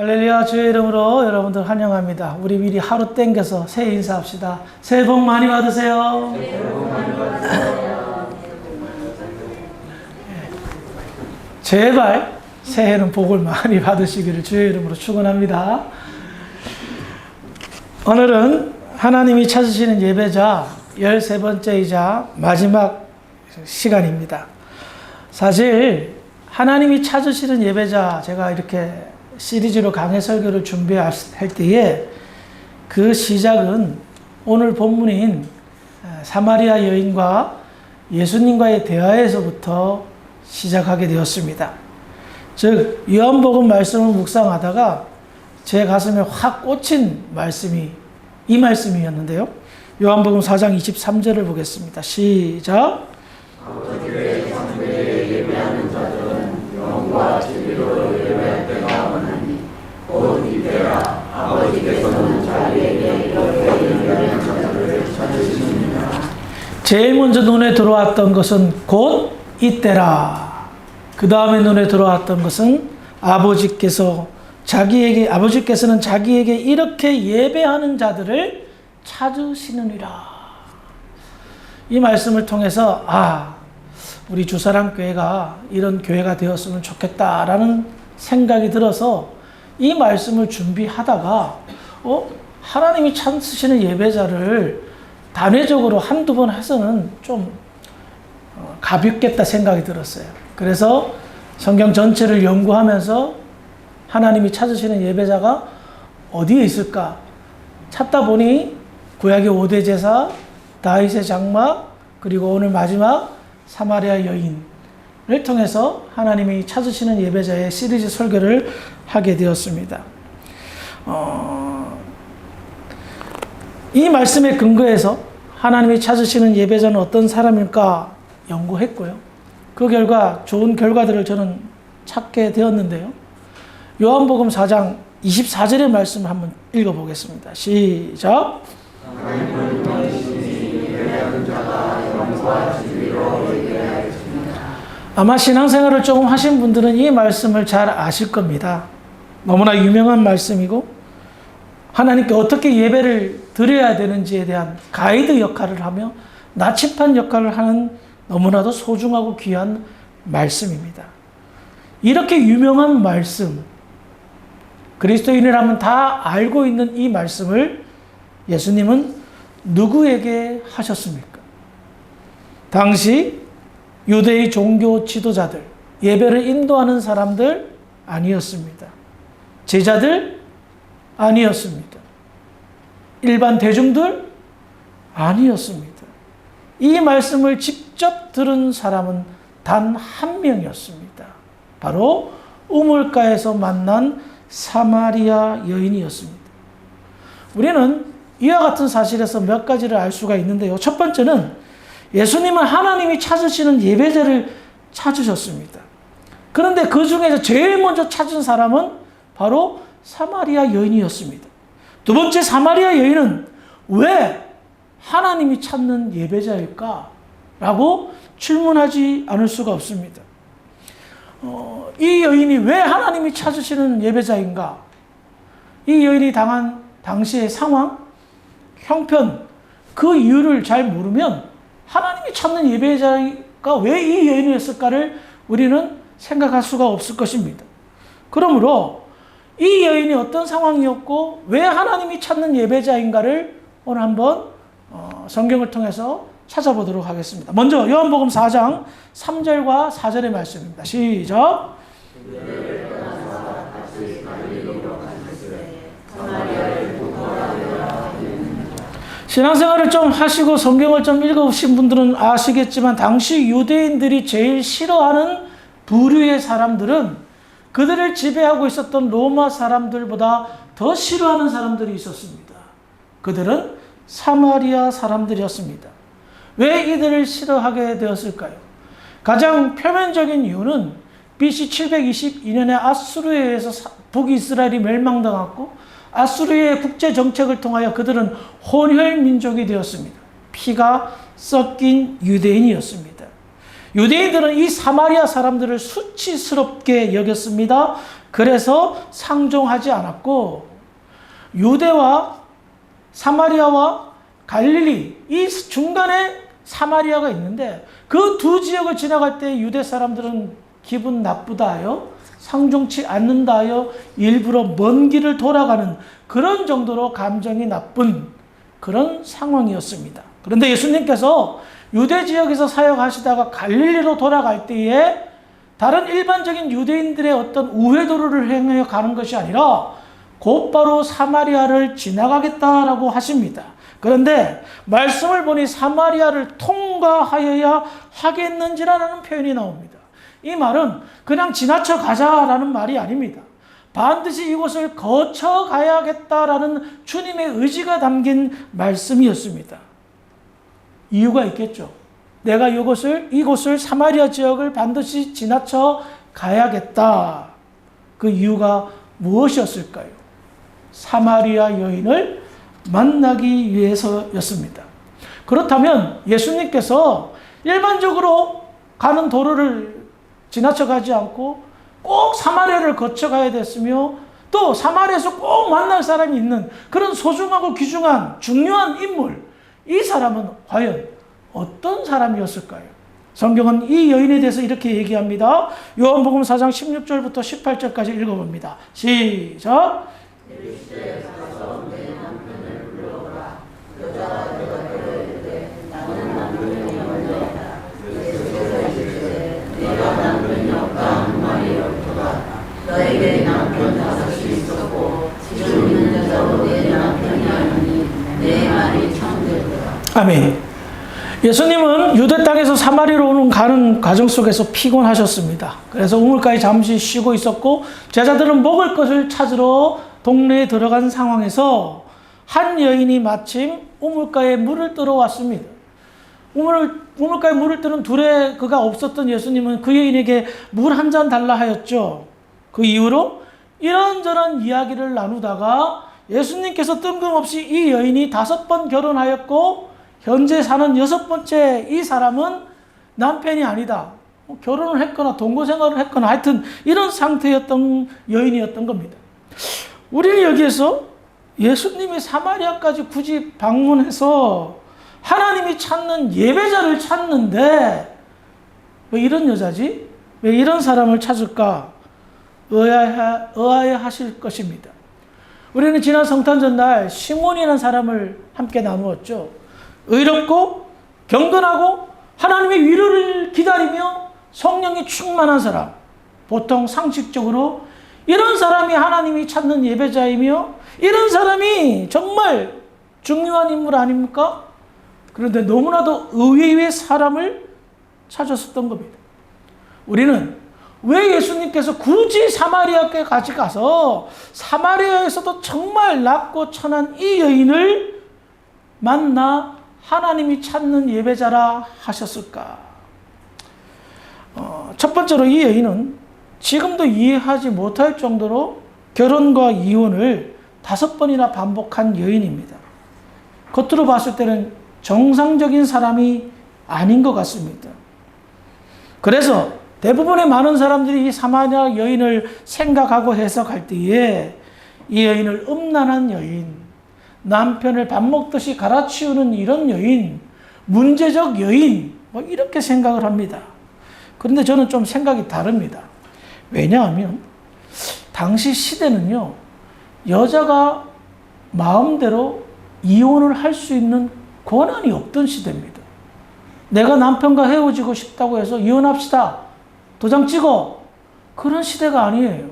할렐루야 주의 이름으로 여러분들 환영합니다. 우리 미리 하루 땡겨서 새해 인사합시다. 새해 복 많이 받으세요. 제발 새해는 복을 많이 받으시기를 주의 이름으로 축원합니다. 오늘은 하나님이 찾으시는 예배자 13번째이자 마지막 시간입니다. 사실 하나님이 찾으시는 예배자 제가 이렇게 시리즈로 강해 설교를 준비할 때에 그 시작은 오늘 본문인 사마리아 여인과 예수님과의 대화에서부터 시작하게 되었습니다. 즉 요한복음 말씀을 묵상하다가 제 가슴에 확 꽂힌 말씀이 이 말씀이었는데요. 요한복음 4장 23절을 보겠습니다. 시작. 제일 먼저 눈에 들어왔던 것은 곧 이때라. 그 다음에 눈에 들어왔던 것은 아버지께서 자기에게 아버지께서는 자기에게 이렇게 예배하는 자들을 찾으시느니라. 이 말씀을 통해서 아 우리 주사랑 교회가 이런 교회가 되었으면 좋겠다라는 생각이 들어서 이 말씀을 준비하다가 어 하나님이 찾으시는 예배자를 단회적으로 한두 번 해서는 좀 어, 가볍겠다 생각이 들었어요. 그래서 성경 전체를 연구하면서 하나님이 찾으시는 예배자가 어디에 있을까 찾다 보니 구약의 5대 제사, 다윗의 장막, 그리고 오늘 마지막 사마리아 여인을 통해서 하나님이 찾으시는 예배자의 시리즈 설교를 하게 되었습니다. 어, 이 말씀에 근거해서 하나님이 찾으시는 예배자는 어떤 사람일까 연구했고요. 그 결과 좋은 결과들을 저는 찾게 되었는데요. 요한복음 4장 24절의 말씀을 한번 읽어보겠습니다. 시작. 아마 신앙생활을 조금 하신 분들은 이 말씀을 잘 아실 겁니다. 너무나 유명한 말씀이고 하나님께 어떻게 예배를 드려야 되는지에 대한 가이드 역할을 하며 나침판 역할을 하는 너무나도 소중하고 귀한 말씀입니다. 이렇게 유명한 말씀, 그리스도인이라면 다 알고 있는 이 말씀을 예수님은 누구에게 하셨습니까? 당시 유대의 종교 지도자들, 예배를 인도하는 사람들 아니었습니다. 제자들 아니었습니다. 일반 대중들 아니었습니다. 이 말씀을 직접 들은 사람은 단 한 명이었습니다. 바로 우물가에서 만난 사마리아 여인이었습니다. 우리는 이와 같은 사실에서 몇 가지를 알 수가 있는데요. 첫 번째는 예수님은 하나님이 찾으시는 예배자를 찾으셨습니다. 그런데 그 중에서 제일 먼저 찾은 사람은 바로 사마리아 여인이었습니다. 두 번째 사마리아 여인은 왜 하나님이 찾는 예배자일까? 라고 질문하지 않을 수가 없습니다. 어, 이 여인이 왜 하나님이 찾으시는 예배자인가? 이 여인이 당한 당시의 상황, 형편, 그 이유를 잘 모르면 하나님이 찾는 예배자가 왜 이 여인이었을까를 우리는 생각할 수가 없을 것입니다. 그러므로 이 여인이 어떤 상황이었고 왜 하나님이 찾는 예배자인가를 오늘 한번 어, 성경을 통해서 찾아보도록 하겠습니다. 먼저 요한복음 4장 3절과 4절의 말씀입니다. 시작. 신앙생활을 좀 하시고 성경을 좀 읽어보신 분들은 아시겠지만 당시 유대인들이 제일 싫어하는 부류의 사람들은 그들을 지배하고 있었던 로마 사람들보다 더 싫어하는 사람들이 있었습니다. 그들은 사마리아 사람들이었습니다. 왜 이들을 싫어하게 되었을까요? 가장 표면적인 이유는 BC 722년에 아수르에 의해서 북이스라엘이 멸망당했고 아수르의 국제 정책을 통하여 그들은 혼혈 민족이 되었습니다. 피가 섞인 유대인이었습니다. 유대인들은 이 사마리아 사람들을 수치스럽게 여겼습니다. 그래서 상종하지 않았고 유대와 사마리아와 갈릴리 이 중간에 사마리아가 있는데 그 두 지역을 지나갈 때 유대 사람들은 기분 나쁘다 하여 상종치 않는다 하여 일부러 먼 길을 돌아가는 그런 정도로 감정이 나쁜 그런 상황이었습니다. 그런데 예수님께서 유대 지역에서 사역하시다가 갈릴리로 돌아갈 때에 다른 일반적인 유대인들의 어떤 우회도로를 행하여 가는 것이 아니라 곧바로 사마리아를 지나가겠다라고 하십니다. 그런데 말씀을 보니 사마리아를 통과하여야 하겠는지라는 표현이 나옵니다. 이 말은 그냥 지나쳐 가자라는 말이 아닙니다. 반드시 이곳을 거쳐 가야겠다라는 주님의 의지가 담긴 말씀이었습니다. 이유가 있겠죠. 내가 이곳을 이곳을 사마리아 지역을 반드시 지나쳐 가야겠다. 그 이유가 무엇이었을까요? 사마리아 여인을 만나기 위해서였습니다. 그렇다면 예수님께서 일반적으로 가는 도로를 지나쳐 가지 않고 꼭 사마리아를 거쳐 가야 됐으며 또 사마리아에서 꼭 만날 사람이 있는 그런 소중하고 귀중한 중요한 인물 이 사람은 과연 어떤 사람이었을까요? 성경은 이 여인에 대해서 이렇게 얘기합니다. 요한복음 4장 16절부터 18절까지 읽어봅니다. 시작. 너에게 남편 다섯이 있었고 지금 있는 여자도 내 남편이 아니니 내 말이 아멘. 예수님은 유대 땅에서 사마리로 오는 가는 과정 속에서 피곤하셨습니다. 그래서 우물가에 잠시 쉬고 있었고 제자들은 먹을 것을 찾으러 동네에 들어간 상황에서 한 여인이 마침 우물가에 물을 뜨러 왔습니다. 우물, 우물가에 물을 뜨는 둘의 그가 없었던 예수님은 그 여인에게 물 한 잔 달라 하였죠. 그 이후로 이런저런 이야기를 나누다가 예수님께서 뜬금없이 이 여인이 다섯 번 결혼하였고 현재 사는 여섯 번째 이 사람은 남편이 아니다. 뭐 결혼을 했거나 동거 생활을 했거나 하여튼 이런 상태였던 여인이었던 겁니다. 우리는 여기에서 예수님이 사마리아까지 굳이 방문해서 하나님이 찾는 예배자를 찾는데 왜 이런 여자지? 왜 이런 사람을 찾을까? 의아해, 하실 것입니다. 우리는 지난 성탄 전날 시몬이라는 사람을 함께 나누었죠. 의롭고 경건하고 하나님의 위로를 기다리며 성령이 충만한 사람. 보통 상식적으로 이런 사람이 하나님이 찾는 예배자이며 이런 사람이 정말 중요한 인물 아닙니까? 그런데 너무나도 의외의 사람을 찾았었던 겁니다. 우리는 왜 예수님께서 굳이 사마리아께 같이 가서 사마리아에서도 정말 낮고 천한 이 여인을 만나 하나님이 찾는 예배자라 하셨을까? 어, 첫 번째로 이 여인은 지금도 이해하지 못할 정도로 결혼과 이혼을 다섯 번이나 반복한 여인입니다. 겉으로 봤을 때는 정상적인 사람이 아닌 것 같습니다. 그래서 대부분의 많은 사람들이 이 사마리아 여인을 생각하고 해석할 때에 이 여인을 음란한 여인, 남편을 밥 먹듯이 갈아치우는 이런 여인, 문제적 여인, 뭐 이렇게 생각을 합니다. 그런데 저는 좀 생각이 다릅니다. 왜냐하면 당시 시대는요, 여자가 마음대로 이혼을 할 수 있는 권한이 없던 시대입니다. 내가 남편과 헤어지고 싶다고 해서 이혼합시다. 도장 찍어. 그런 시대가 아니에요.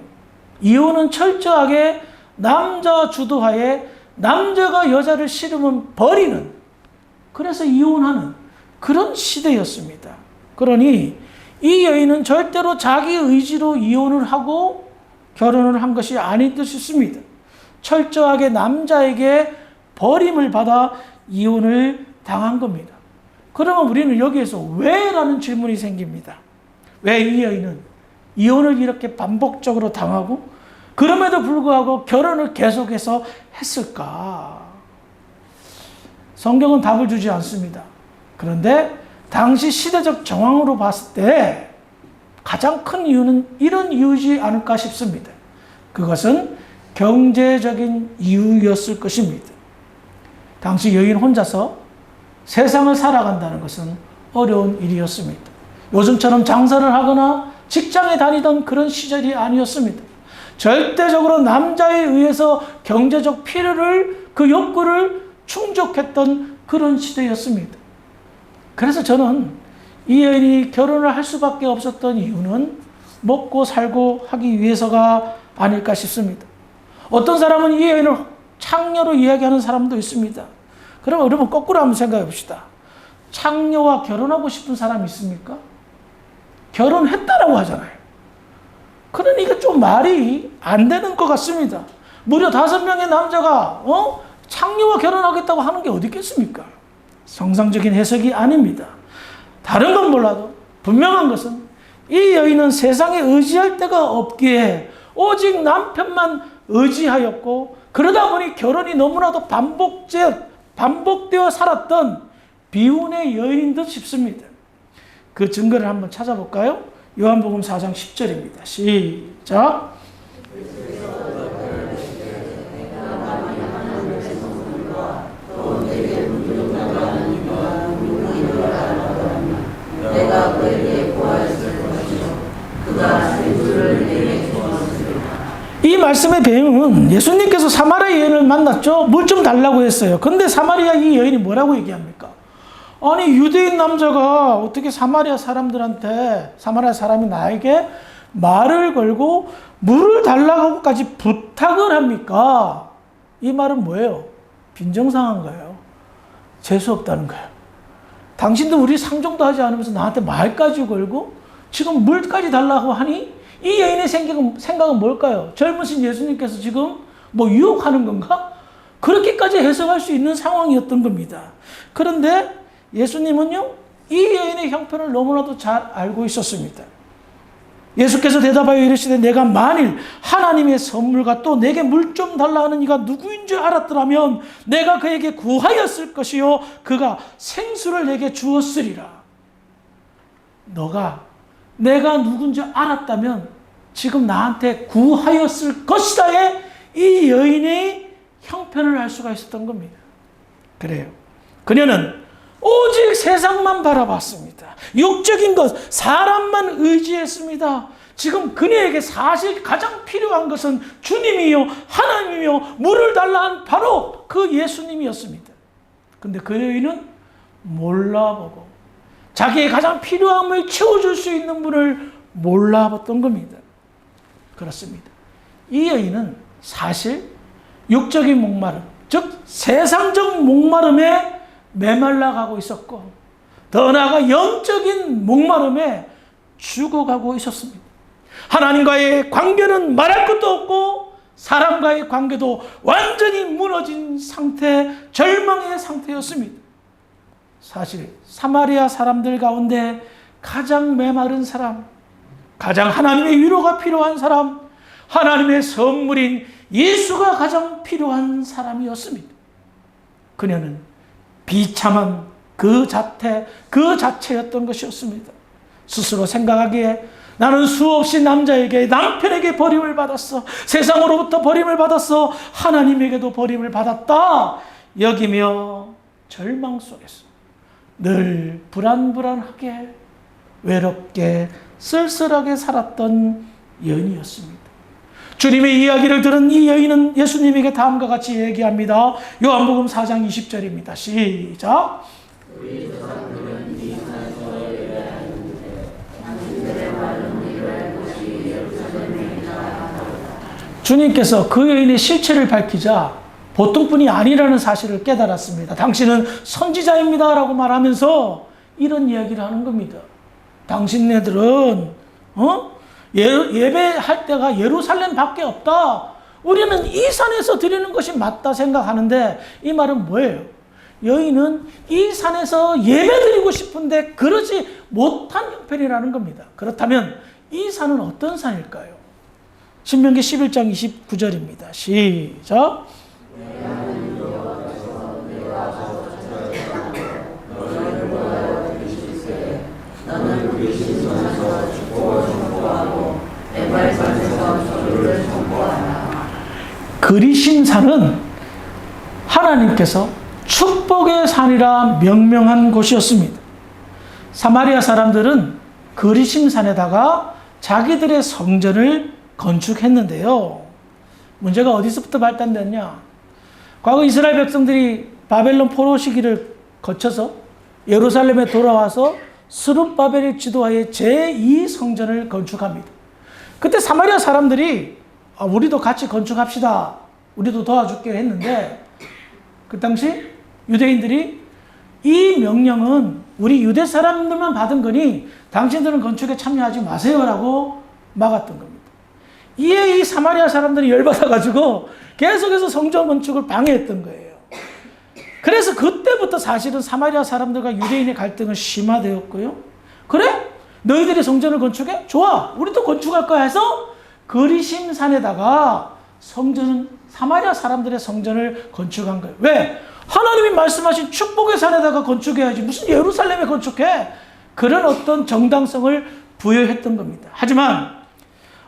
이혼은 철저하게 남자 주도하에 남자가 여자를 싫으면 버리는 그래서 이혼하는 그런 시대였습니다. 그러니 이 여인은 절대로 자기 의지로 이혼을 하고 결혼을 한 것이 아닌 듯 싶습니다. 철저하게 남자에게 버림을 받아 이혼을 당한 겁니다. 그러면 우리는 여기에서 왜 라는 질문이 생깁니다. 왜 이 여인은 이혼을 이렇게 반복적으로 당하고 그럼에도 불구하고 결혼을 계속해서 했을까? 성경은 답을 주지 않습니다. 그런데 당시 시대적 정황으로 봤을 때 가장 큰 이유는 이런 이유지 않을까 싶습니다. 그것은 경제적인 이유였을 것입니다. 당시 여인 혼자서 세상을 살아간다는 것은 어려운 일이었습니다. 요즘처럼 장사를 하거나 직장에 다니던 그런 시절이 아니었습니다. 절대적으로 남자에 의해서 경제적 필요를 그 욕구를 충족했던 그런 시대였습니다. 그래서 저는 이 여인이 결혼을 할 수밖에 없었던 이유는 먹고 살고 하기 위해서가 아닐까 싶습니다. 어떤 사람은 이 여인을 창녀로 이야기하는 사람도 있습니다. 그러면 여러분 거꾸로 한번 생각해 봅시다. 창녀와 결혼하고 싶은 사람 있습니까? 결혼했다라고 하잖아요. 그러니 이게 좀 말이 안 되는 것 같습니다. 무려 다섯 명의 남자가 어? 창녀와 결혼하겠다고 하는 게 어디 있겠습니까? 정상적인 해석이 아닙니다. 다른 건 몰라도 분명한 것은 이 여인은 세상에 의지할 데가 없기에 오직 남편만 의지하였고 그러다 보니 결혼이 너무나도 반복제, 반복되어 살았던 비운의 여인인 듯 싶습니다. 그 증거를 한번 찾아볼까요? 요한복음 4장 10절입니다. 시작. 이 말씀의 배경은 예수님께서 사마리아 여인을 만났죠. 물 좀 달라고 했어요. 근데 사마리아 이 여인이 뭐라고 얘기합니까? 아니 유대인 남자가 어떻게 사마리아 사람들한테 사마리아 사람이 나에게 말을 걸고 물을 달라고까지 부탁을 합니까? 이 말은 뭐예요? 빈정상한 거예요. 재수 없다는 거예요. 당신도 우리 상종도 하지 않으면서 나한테 말까지 걸고 지금 물까지 달라고 하니 이 여인의 생각은, 뭘까요? 젊으신 예수님께서 지금 뭐 유혹하는 건가? 그렇게까지 해석할 수 있는 상황이었던 겁니다. 그런데 예수님은요, 이 여인의 형편을 너무나도 잘 알고 있었습니다. 예수께서 대답하여 이르시되 내가 만일 하나님의 선물과 또 내게 물 좀 달라 하는 이가 누구인 줄 알았더라면 내가 그에게 구하였을 것이요 그가 생수를 내게 주었으리라. 너가 내가 누군지 알았다면 지금 나한테 구하였을 것이다에 이 여인의 형편을 알 수가 있었던 겁니다. 그래요. 그녀는 오직 세상만 바라봤습니다. 육적인 것, 사람만 의지했습니다. 지금 그녀에게 사실 가장 필요한 것은 주님이요, 하나님이요, 물을 달라 한 바로 그 예수님이었습니다. 근데 그 여인은 몰라보고 자기의 가장 필요함을 채워줄 수 있는 분을 몰라봤던 겁니다. 그렇습니다. 이 여인은 사실 육적인 목마름, 즉 세상적 목마름에 메말라 가고 있었고 더 나아가 영적인 목마름에 죽어가고 있었습니다. 하나님과의 관계는 말할 것도 없고 사람과의 관계도 완전히 무너진 상태, 절망의 상태였습니다. 사실 사마리아 사람들 가운데 가장 메마른 사람, 가장 하나님의 위로가 필요한 사람, 하나님의 선물인 예수가 가장 필요한 사람이었습니다. 그녀는 비참한 그 자태, 그 자체였던 것이었습니다. 스스로 생각하기에 나는 수없이 남자에게, 남편에게 버림을 받았어. 세상으로부터 버림을 받았어. 하나님에게도 버림을 받았다. 여기며 절망 속에서 늘 불안불안하게, 외롭게, 쓸쓸하게 살았던 여인이었습니다. 주님의 이야기를 들은 이 여인은 예수님에게 다음과 같이 얘기합니다. 요한복음 4장 20절입니다. 시작. 주님께서 그 여인의 실체를 밝히자 보통 분이 아니라는 사실을 깨달았습니다. 당신은 선지자입니다 라고 말하면서 이런 이야기를 하는 겁니다. 당신네들은 어? 예, 예배할 때가 예루살렘 밖에 없다. 우리는 이 산에서 드리는 것이 맞다 생각하는데 이 말은 뭐예요? 여인은 이 산에서 예배 드리고 싶은데 그러지 못한 형편이라는 겁니다. 그렇다면 이 산은 어떤 산일까요? 신명기 11장 29절입니다. 시작. 에발산에서 저주를 선포하니 그리신 산은 하나님께서 축복의 산이라 명명한 곳이었습니다. 사마리아 사람들은 그리심 산에다가 자기들의 성전을 건축했는데요. 문제가 어디서부터 발단됐냐? 과거 이스라엘 백성들이 바벨론 포로 시기를 거쳐서 예루살렘에 돌아와서 스룹바벨의 지도하에 제2 성전을 건축합니다. 그때 사마리아 사람들이 아, 우리도 같이 건축합시다. 우리도 도와줄게 했는데 그 당시 유대인들이 이 명령은 우리 유대 사람들만 받은 거니 당신들은 건축에 참여하지 마세요라고 막았던 겁니다. 이에 이 사마리아 사람들이 열받아가지고 계속해서 성전 건축을 방해했던 거예요. 그래서 그때부터 사실은 사마리아 사람들과 유대인의 갈등은 심화되었고요. 그래? 너희들이 성전을 건축해? 좋아. 우리도 건축할 거야 해서 그리심 산에다가 성전은 사마리아 사람들의 성전을 건축한 거예요. 왜? 하나님이 말씀하신 축복의 산에다가 건축해야지. 무슨 예루살렘에 건축해? 그런 어떤 정당성을 부여했던 겁니다. 하지만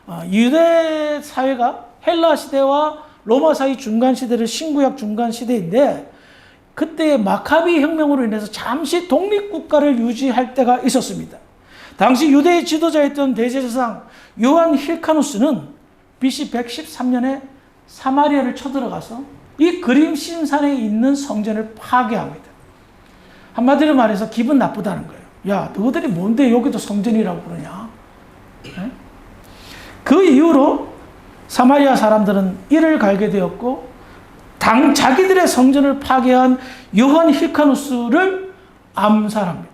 어, 유대 사회가 헬라 시대와 로마 사이 중간 시대를 신구약 중간 시대인데 그때 마카비 혁명으로 인해서 잠시 독립국가를 유지할 때가 있었습니다. 당시 유대의 지도자였던 대제사장 요한 힐카누스는 BC 113년에 사마리아를 쳐들어가서 이 그림 신산에 있는 성전을 파괴합니다. 한마디로 말해서 기분 나쁘다는 거예요. 야, 너희들이 뭔데 여기도 성전이라고 그러냐? 네? 그 이후로 사마리아 사람들은 이를 갈게 되었고 당 자기들의 성전을 파괴한 요한 힐카누스를 암살합니다.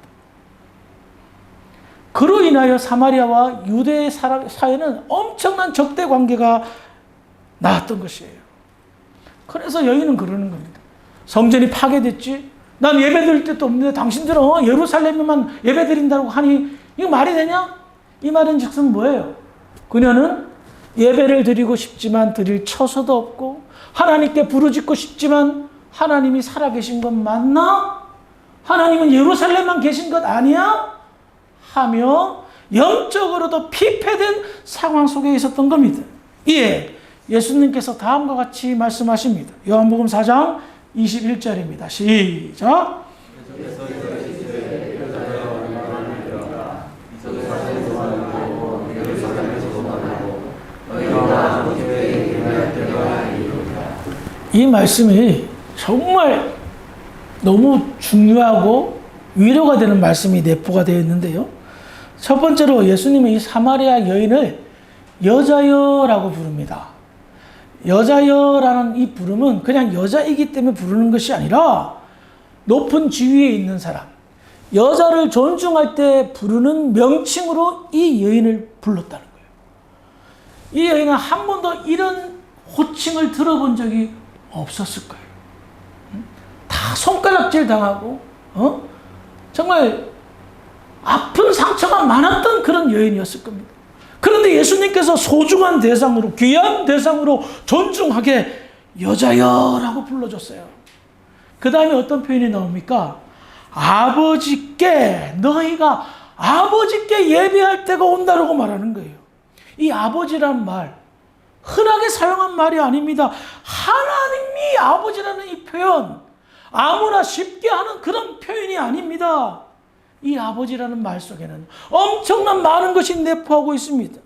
그로 인하여 사마리아와 유대 사회는 엄청난 적대 관계가 나왔던 것이에요. 그래서 여인은 그러는 겁니다. 성전이 파괴됐지? 난 예배 드릴 때도 없는데 당신들은 어, 예루살렘에만 예배 드린다고 하니 이거 말이 되냐? 이 말은 즉슨 뭐예요? 그녀는 예배를 드리고 싶지만 드릴 처소도 없고 하나님께 부르짖고 싶지만 하나님이 살아계신 건 맞나? 하나님은 예루살렘만 계신 것 아니야? 하며 영적으로도 피폐된 상황 속에 있었던 겁니다. 이에 예수님께서 다음과 같이 말씀하십니다. 요한복음 4장 21절입니다. 시작. 이 말씀이 정말 너무 중요하고 위로가 되는 말씀이 내포가 되어 있는데요. 첫 번째로 예수님은 이 사마리아 여인을 여자여라고 부릅니다. 여자여라는 이 부름은 그냥 여자이기 때문에 부르는 것이 아니라 높은 지위에 있는 사람, 여자를 존중할 때 부르는 명칭으로 이 여인을 불렀다는 거예요. 이 여인은 한 번도 이런 호칭을 들어본 적이 없었을 거예요. 다 손가락질 당하고, 어? 정말 아픈 상처가 많았던 그런 여인이었을 겁니다. 그런데 예수님께서 소중한 대상으로, 귀한 대상으로 존중하게 여자여라고 불러줬어요. 그 다음에 어떤 표현이 나옵니까? 아버지께, 너희가 아버지께 예배할 때가 온다라고 말하는 거예요. 이 아버지라는 말, 흔하게 사용한 말이 아닙니다. 하나님이 아버지라는 이 표현, 아무나 쉽게 하는 그런 표현이 아닙니다. 이 아버지라는 말 속에는 엄청난 많은 것이 내포하고 있습니다.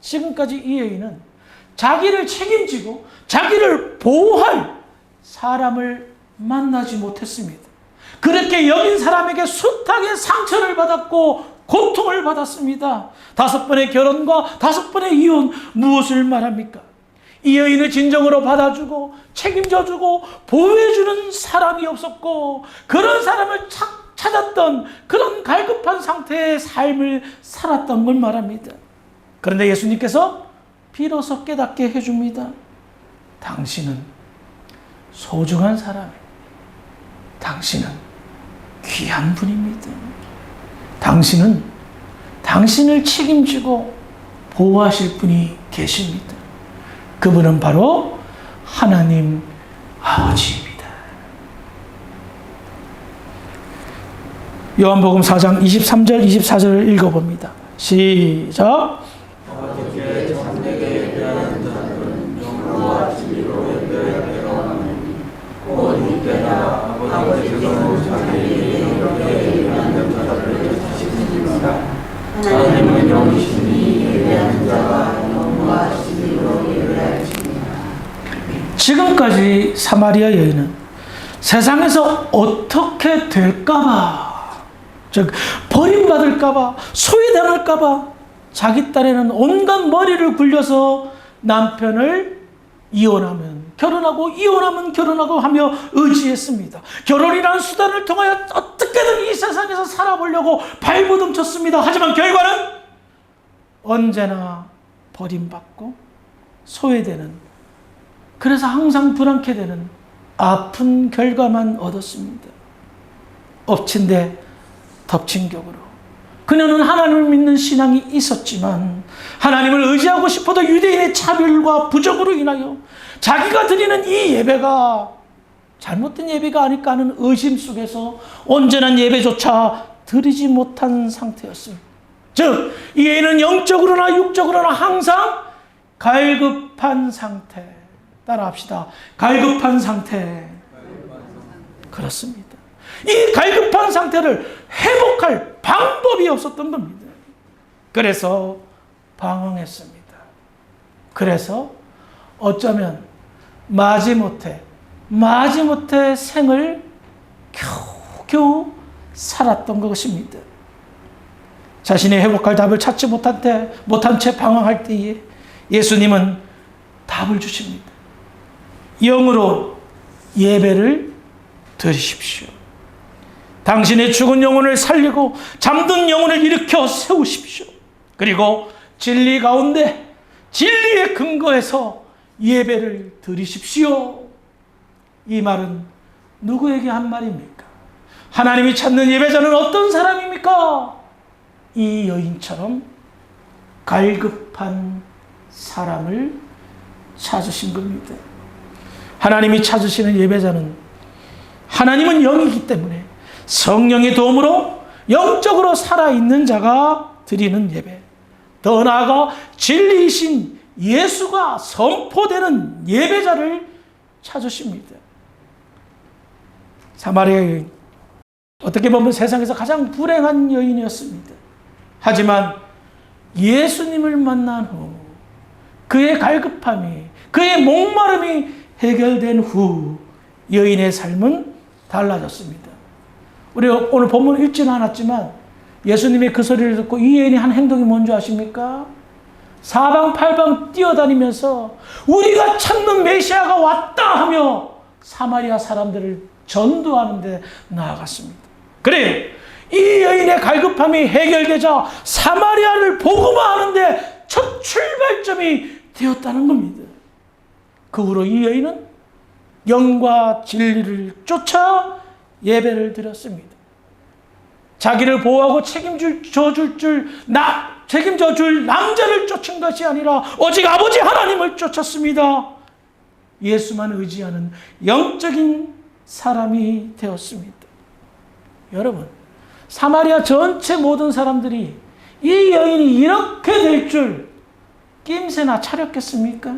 지금까지 이 여인은 자기를 책임지고 자기를 보호할 사람을 만나지 못했습니다. 그렇게 여긴 사람에게 숱하게 상처를 받았고 고통을 받았습니다. 다섯 번의 결혼과 다섯 번의 이혼 무엇을 말합니까? 이 여인을 진정으로 받아주고 책임져주고 보호해주는 사람이 없었고 그런 사람을 찾 찾았던 그런 갈급한 상태의 삶을 살았던 걸 말합니다. 그런데 예수님께서 비로소 깨닫게 해줍니다. 당신은 소중한 사람이에요. 당신은 귀한 분입니다. 당신은 당신을 책임지고 보호하실 분이 계십니다. 그분은 바로 하나님 아버지 요한복음 4장 23절 24절을 읽어봅니다. 시작. 지금까지 사마리아 여인은 세상에서 어떻게 될까봐 즉, 버림받을까봐, 소외당할까봐 자기 딸에는 온갖 머리를 굴려서 남편을 이혼하면 결혼하고 이혼하면 결혼하고 하며 의지했습니다. 결혼이라는 수단을 통하여 어떻게든 이 세상에서 살아보려고 발버둥 쳤습니다. 하지만 결과는 언제나 버림받고 소외되는 그래서 항상 불안케 되는 아픈 결과만 얻었습니다. 엎친 데 덮친 격으로. 그녀는 하나님을 믿는 신앙이 있었지만 하나님을 의지하고 싶어도 유대인의 차별과 부적으로 인하여 자기가 드리는 이 예배가 잘못된 예배가 아닐까 하는 의심 속에서 온전한 예배조차 드리지 못한 상태였습니다. 즉, 이 애는 영적으로나 육적으로나 항상 갈급한 상태. 따라 합시다. 갈급한 상태. 그렇습니다. 이 갈급한 상태를 회복할 방법이 없었던 겁니다. 그래서 방황했습니다. 그래서 어쩌면 마지못해 마지못해 생을 겨우겨우 살았던 것입니다. 자신이 회복할 답을 찾지 못한 때, 못한 채 방황할 때에 예수님은 답을 주십니다. 영으로 예배를 드리십시오. 당신의 죽은 영혼을 살리고 잠든 영혼을 일으켜 세우십시오. 그리고 진리 가운데 진리의 근거에서 예배를 드리십시오. 이 말은 누구에게 한 말입니까? 하나님이 찾는 예배자는 어떤 사람입니까? 이 여인처럼 갈급한 사람을 찾으신 겁니다. 하나님이 찾으시는 예배자는 하나님은 영이기 때문에 성령의 도움으로 영적으로 살아있는 자가 드리는 예배. 더 나아가 진리이신 예수가 선포되는 예배자를 찾으십니다. 사마리아 여인. 어떻게 보면 세상에서 가장 불행한 여인이었습니다. 하지만 예수님을 만난 후 그의 갈급함이, 그의 목마름이 해결된 후 여인의 삶은 달라졌습니다. 우리 오늘 본문 읽지는 않았지만 예수님의 그 소리를 듣고 이 여인이 한 행동이 뭔지 아십니까? 사방팔방 뛰어다니면서 우리가 찾는 메시아가 왔다 하며 사마리아 사람들을 전도하는데 나아갔습니다. 그래 이 여인의 갈급함이 해결되자 사마리아를 복음화하는데 첫 출발점이 되었다는 겁니다. 그 후로 이 여인은 영과 진리를 쫓아 예배를 드렸습니다. 자기를 보호하고 책임줄 줄, 줄, 나, 책임져 줄 남자를 쫓은 것이 아니라 오직 아버지 하나님을 쫓았습니다. 예수만 의지하는 영적인 사람이 되었습니다. 여러분, 사마리아 전체 모든 사람들이 이 여인이 이렇게 될 줄 낌새나 차렸겠습니까?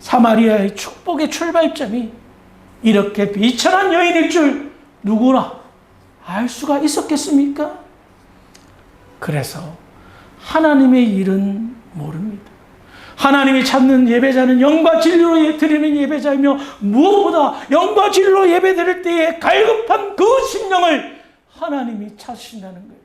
사마리아의 축복의 출발점이 이렇게 비천한 여인일 줄 누구나 알 수가 있었겠습니까? 그래서 하나님의 일은 모릅니다. 하나님이 찾는 예배자는 영과 진리로 드리는 예배자이며 무엇보다 영과 진리로 예배 드릴 때에 갈급한 그 심령을 하나님이 찾으신다는 거예요.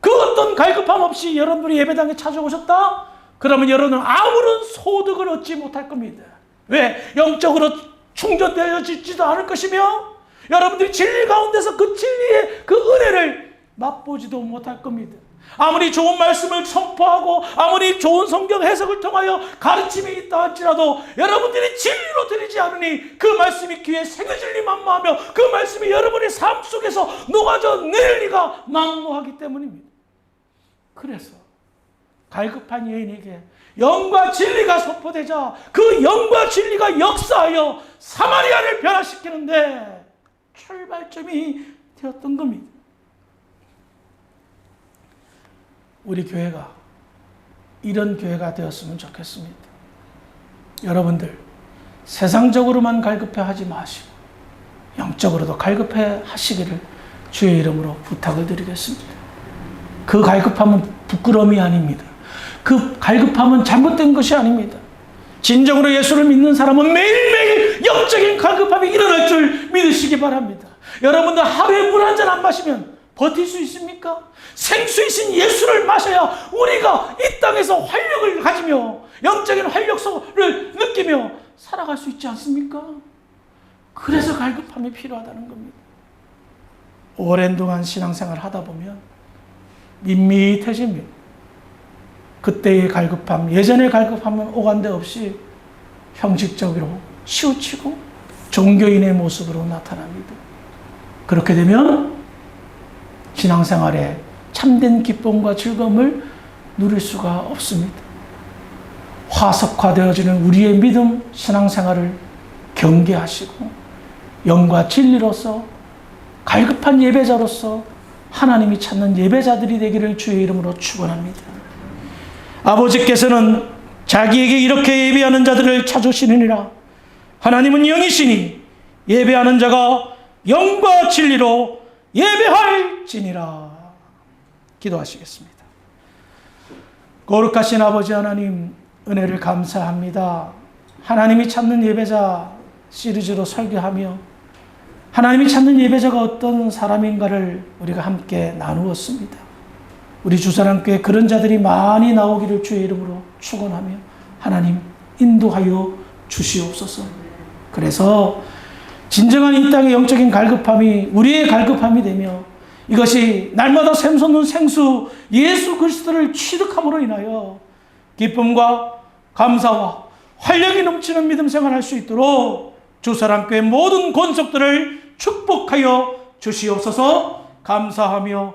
그 어떤 갈급함 없이 여러분들이 예배당에 찾아오셨다? 그러면 여러분은 아무런 소득을 얻지 못할 겁니다. 왜? 영적으로 충전되어지지도 않을 것이며 여러분들이 진리 가운데서 그 진리의 그 은혜를 맛보지도 못할 겁니다. 아무리 좋은 말씀을 선포하고 아무리 좋은 성경 해석을 통하여 가르침이 있다 할지라도 여러분들이 진리로 드리지 않으니 그 말씀이 귀에 새겨질 리 만무하며 그 말씀이 여러분의 삶 속에서 녹아져 내릴 리가 만무하기 때문입니다. 그래서 갈급한 여인에게 영과 진리가 선포되자 그 영과 진리가 역사하여 사마리아를 변화시키는데 출발점이 되었던 겁니다. 우리 교회가 이런 교회가 되었으면 좋겠습니다. 여러분들 세상적으로만 갈급해 하지 마시고 영적으로도 갈급해 하시기를 주의 이름으로 부탁을 드리겠습니다. 그 갈급함은 부끄러움이 아닙니다. 그 갈급함은 잘못된 것이 아닙니다. 진정으로 예수를 믿는 사람은 매일매일 영적인 갈급함이 일어날 줄 믿으시기 바랍니다. 여러분들 하루에 물 한 잔 안 마시면 버틸 수 있습니까? 생수이신 예수를 마셔야 우리가 이 땅에서 활력을 가지며 영적인 활력소를 느끼며 살아갈 수 있지 않습니까? 그래서 갈급함이 필요하다는 겁니다. 오랜 동안 신앙생활 하다 보면 밋밋해집니다. 그때의 갈급함, 예전의 갈급함은 오간데 없이 형식적으로 치우치고 종교인의 모습으로 나타납니다. 그렇게 되면 신앙생활에 참된 기쁨과 즐거움을 누릴 수가 없습니다. 화석화되어지는 우리의 믿음, 신앙생활을 경계하시고 영과 진리로서 갈급한 예배자로서 하나님이 찾는 예배자들이 되기를 주의 이름으로 축원합니다. 아버지께서는 자기에게 이렇게 예배하는 자들을 찾으시느니라. 하나님은 영이시니 예배하는 자가 영과 진리로 예배할지니라. 기도하시겠습니다. 거룩하신 아버지 하나님 은혜를 감사합니다. 하나님이 찾는 예배자 시리즈로 설교하며 하나님이 찾는 예배자가 어떤 사람인가를 우리가 함께 나누었습니다. 우리 주사랑교회 그런 자들이 많이 나오기를 주의 이름으로 축원하며 하나님 인도하여 주시옵소서. 그래서 진정한 이 땅의 영적인 갈급함이 우리의 갈급함이 되며 이것이 날마다 샘솟는 생수 예수 그리스도를 취득함으로 인하여 기쁨과 감사와 활력이 넘치는 믿음 생활할 수 있도록 주사랑교회 모든 권속들을 축복하여 주시옵소서 감사하며